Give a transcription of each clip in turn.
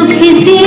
দুঃখী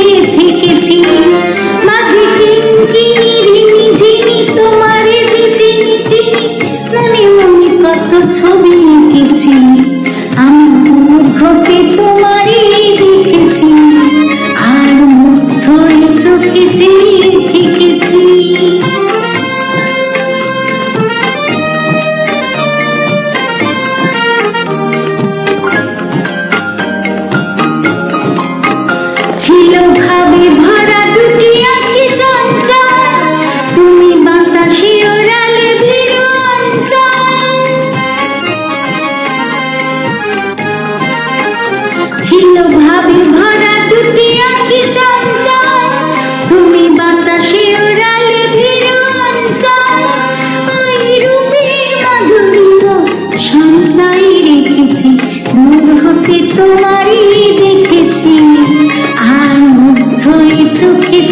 হতে তোমারই দেখেছি আর মুগ্ধ হয়ে চোখে যে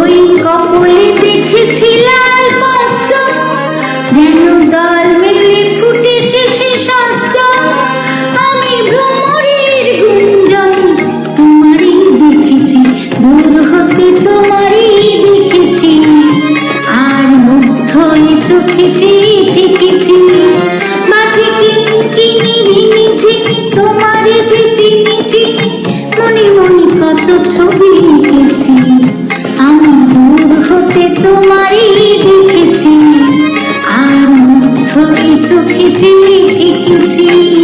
ওই কপলে দেখেছিলাম চোখে চেয়ে দেখেছি।